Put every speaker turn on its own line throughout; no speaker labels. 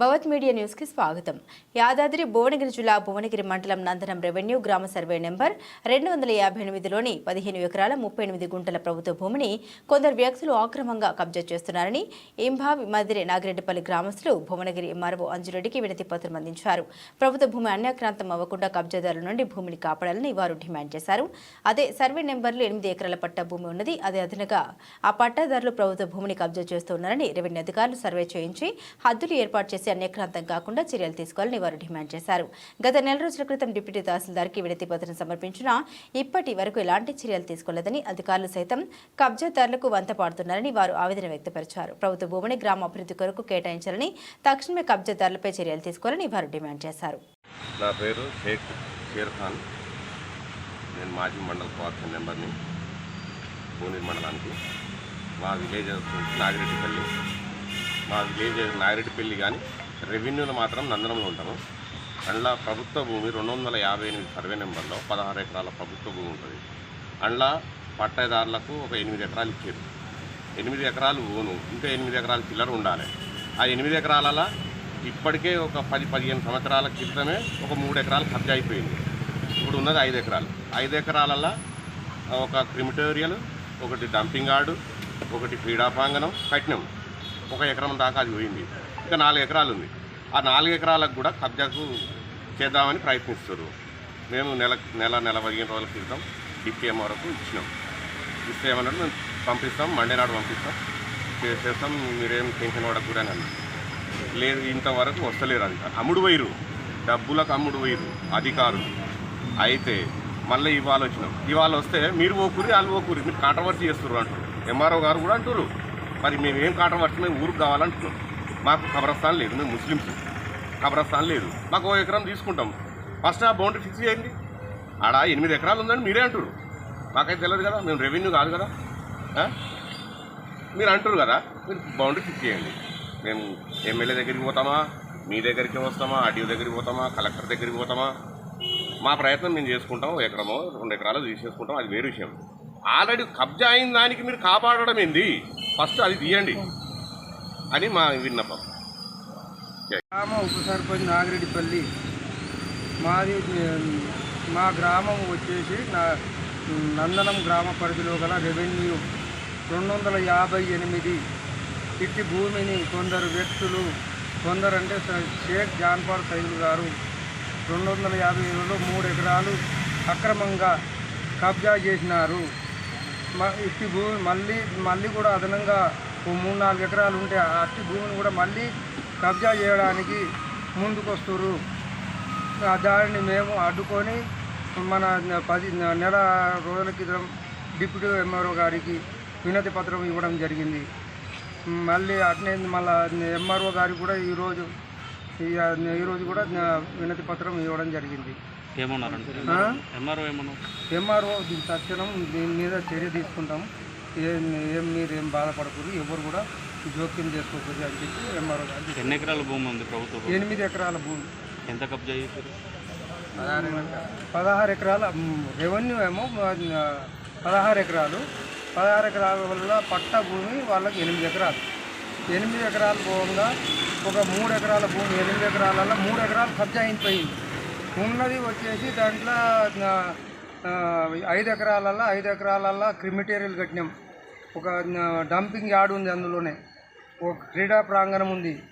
భవత్ media న్యూస్కి స్వాగతం. యాదాద్రి భువనగిరి జిల్లా భువనగిరి మండలం నందనం రెవెన్యూ గ్రామ సర్వే నెంబర్ రెండు వందల యాభై ఎనిమిదిలోని పదిహేను ఎకరాల ముప్పై ఎనిమిది గుంటల ప్రభుత్వ భూమిని కొందరు వ్యక్తులు ఆక్రమంగా కబ్జా చేస్తున్నారని ఇంభా మదిరే నాగిరెడ్డిపల్లి గ్రామస్తులు భువనగిరి ఎంఆర్ఓ అంజురెడ్డికి వినతి పత్రం అందించారు. ప్రభుత్వ భూమి అన్యాక్రాంతం అవ్వకుండా కబ్జాదారుల నుండి భూమిని కాపాడాలని వారు డిమాండ్ చేశారు. అదే సర్వే నెంబర్లు ఎనిమిది ఎకరాల పట్టా భూమి ఉన్నది. అదే అదనగా ఆ పట్టాదారులు ప్రభుత్వ భూమిని కబ్జా చేస్తున్నారని రెవెన్యూ అధికారులు సర్వే చేయించి హద్దులు ఏర్పాటు చేసి అన్యక్రాంతం కాకుండా చర్యలు తీసుకోవాలని వారు డిమాండ్ చేశారు. గత నెల రోజుల క్రితం డిప్యూటీ తహసీల్దార్కి విడతి పత్రం సమర్పించినా ఇప్పటి వరకు ఎలాంటి చర్యలు తీసుకోలేదని అధికారులు సైతం కబ్జాదారులకు వంత పాడుతున్నారని వారు ఆవేదన వ్యక్తపరిచారు. ప్రభుత్వ భూమిని గ్రామ అభివృద్ధి కొరకు కేటాయించాలని తక్షణమే కబ్జాదారులపై చర్యలు తీసుకోవాలని వారు డిమాండ్ చేశారు.
నా పేరు షేక్ షేర్ ఖాన్. నేను మాజీ మండల కోఆప్షన్ మెంబర్ని భువనగిరి మండలానికి. మా విలేజ్ నాగిరెడ్డిపల్లి మా విలేజ్ నాగిరెడ్డిపల్లి కానీ రెవెన్యూలో మాత్రం నందనంలో ఉంటాము. అందులో ప్రభుత్వ భూమి రెండు వందల యాభై ఎనిమిది సర్వే నెంబర్లో పదహారు ఎకరాల ప్రభుత్వ భూమి ఉంటుంది. అందులో పట్టదారులకు ఒక ఎనిమిది ఎకరాలు ఇచ్చారు. ఎనిమిది ఎకరాలు ఓను ఇంకా ఎనిమిది ఎకరాల చిల్లర ఉండాలి. ఆ ఎనిమిది ఎకరాలలో ఇప్పటికే ఒక పది పదిహేను సంవత్సరాల క్రితమే ఒక మూడు ఎకరాలు ఖర్చు అయిపోయింది. ఇప్పుడు ఉన్నది ఐదు ఎకరాలు. ఐదు ఎకరాలలో ఒక క్రిమిటోరియల్ ఒకటి డంపింగ్ యార్డు ఒకటి క్రీడా ప్రాంగణం కట్టినాం. ఒక ఎకరం దాకా అది పోయింది. ఇంకా నాలుగు ఎకరాలు ఉంది. ఆ నాలుగు ఎకరాలకు కూడా కబ్జాకు చేద్దామని ప్రయత్నిస్తారు మేము నెల నెల నెల పదిహేను రోజుల క్రితం డిపిఎం వరకు ఇచ్చినాం. ఇస్తే ఏమన్నాడు మేము పంపిస్తాం మండే నాడు పంపిస్తాం. చేసేస్తాం మీరేం టెన్షన్ పడకూడని అన్నారు లేదు ఇంతవరకు వస్తలేరు అది. అమ్ముడు పోయిరు డబ్బులకు అమ్ముడు పోయిరు అధికారులు. అయితే మళ్ళీ ఇవాళ వచ్చినాం. ఇవాళ వస్తే మీరు ఓకూరి వాళ్ళు ఓకూరి మీరు కాంట్రవర్సీ చేస్తున్నారు అంటారు ఎంఆర్ఓ గారు కూడా అంటారు మరి మేము ఏం కాంట్రవర్సీ మేము ఊరికి కావాలంటున్నాం. మాకు కబ్రస్థాన్ లేదు మేము ముస్లిమ్స్. కబ్రస్థాన్ లేదు. మాకు ఓ ఎకరం తీసుకుంటాం. ఫస్ట్ ఆ బౌండరీ ఫిక్స్ చేయండి. ఆడ ఎనిమిది ఎకరాలు ఉందని మీరే అంటారు మాకైతే తెలియదు కదా మేము రెవెన్యూ కాదు కదా. మీరు అంటారు కదా మీరు బౌండరీ ఫిక్స్ చేయండి. మేము ఎమ్మెల్యే దగ్గరికి పోతామా మీ దగ్గరికి వస్తామా ఆర్డీఓ దగ్గరికి పోతామా కలెక్టర్ దగ్గరికి పోతామా? మా ప్రయత్నం మేము చేసుకుంటాం ఎకరమో రెండు ఎకరాలు తీసేసుకుంటాం అది వేరే విషయం. ఆల్రెడీ కబ్జా అయిన దానికి మీరు కాపాడడం ఏంది? ఫస్ట్ అది తీయండి. అని మా విన్నపం.
గ్రామ ఉప సర్పంచ్ నాగిరెడ్డిపల్లి మాది మా గ్రామం వచ్చేసి నా నందనం గ్రామ పరిధిలో గల రెవెన్యూ రెండు వందల యాభై ఎనిమిది ఇట్టి భూమిని కొందరు వ్యక్తులు కొందరు అంటే షేక్ జాన్పాల్ సైదులు గారు రెండు వందల యాభై ఏళ్ళలో మూడు ఎకరాలు అక్రమంగా కబ్జా చేసినారు. మ- ఇట్టి భూమి మళ్ళీ మళ్ళీ కూడా అదనంగా మూడు నాలుగు ఎకరాలు ఉంటే ఆ అట్టి భూమిని కూడా మళ్ళీ కబ్జా చేయడానికి ముందుకొస్తారు ఆ దానిని మేము అడ్డుకొని మన పది నెల రోజుల క్రితం డిప్యూటీ ఎంఆర్ఓ గారికి వినతి పత్రం ఇవ్వడం జరిగింది. మళ్ళీ అట్నే మళ్ళీ ఎంఆర్ఓ గారికి కూడా ఈరోజు ఈ- ఈరోజు కూడా వినతి పత్రం ఇవ్వడం జరిగింది?
ఎంఆర్ఓ
తక్షణం దీని మీద చర్య తీసుకుంటాం. ఏం ఏం మీరు ఏం బాధపడకూడదు ఎవరు కూడా జోక్యం చేసుకోకూడదు అని చెప్పి ఎంఆర్ఓ గారు.
ఎన్ని ఎకరాల భూమి ఉంది ప్రభుత్వ?
ఎనిమిది ఎకరాల భూమి.
ఎంత కబ్జా చేశారు?
పదహారు ఎకరాల. రెవెన్యూ ఏమో పదహారు ఎకరాలు. పదహారు ఎకరాల వల్ల పట్ట భూమి వాళ్ళకి ఎనిమిది ఎకరాలు. ఎనిమిది ఎకరాలు పోగా ఒక మూడు ఎకరాల భూమి ఎనిమిది ఎకరాలలో మూడు ఎకరాలు కబ్జా అయిపోయింది. ఉన్నది వచ్చేసి దాంట్లో ఐదు ఎకరాలలో ఐదు ఎకరాలలో క్రిమిటేరియల్ కట్టినాం. ఒక డంపింగ్ యార్డ్ ఉంది అందులోనే. ఒక క్రీడా ప్రాంగణం ఉంది.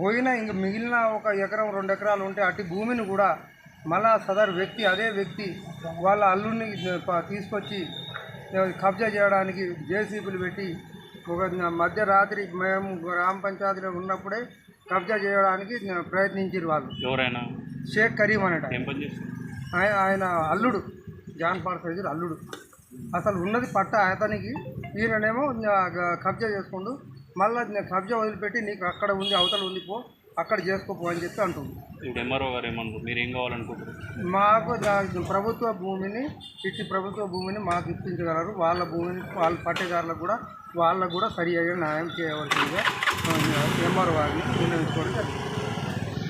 పోయిన ఇంక మిగిలిన ఒక ఎకరం రెండు ఎకరాలు ఉంటే అటు భూమిని కూడా మళ్ళా సదరు వ్యక్తి అదే వ్యక్తి వాళ్ళ అల్లుడిని తీసుకొచ్చి కబ్జా చేయడానికి జేసీబీలు పెట్టి ఒక మధ్యరాత్రి మేము గ్రామ పంచాయతీలో ఉన్నప్పుడే కబ్జా చేయడానికి ప్రయత్నించారు వాళ్ళు.
ఎవరైనా?
షేక్ కరీం అనట. ఆయన ఆయన అల్లుడు జాన్పాల్ సైజులు అల్లుడు. అసలు ఉన్నది పట్ట అతనికి. ఈయననేమో కబ్జా చేసుకుంటూ మళ్ళీ కబ్జా వదిలిపెట్టి నీకు అక్కడ ఉంది అవతల ఉంది పో అక్కడ చేసుకోపో అని చెప్పి అంటుంది
ఇప్పుడు ఎంఆర్ఓ గారు ఏమన్నారు మీరు ఏం కావాలనుకుంటారు
మాకు ప్రభుత్వ భూమిని ఇట్టి ప్రభుత్వ భూమిని మాకు ఇప్పించగలరు. వాళ్ళ భూమిని వాళ్ళ పట్టేదారులకు కూడా వాళ్ళకు కూడా సరి అయిన న్యాయం చేయవలసిందిగా ఎంఆర్ వారిని విన్నవించుకోవడం జరిగింది.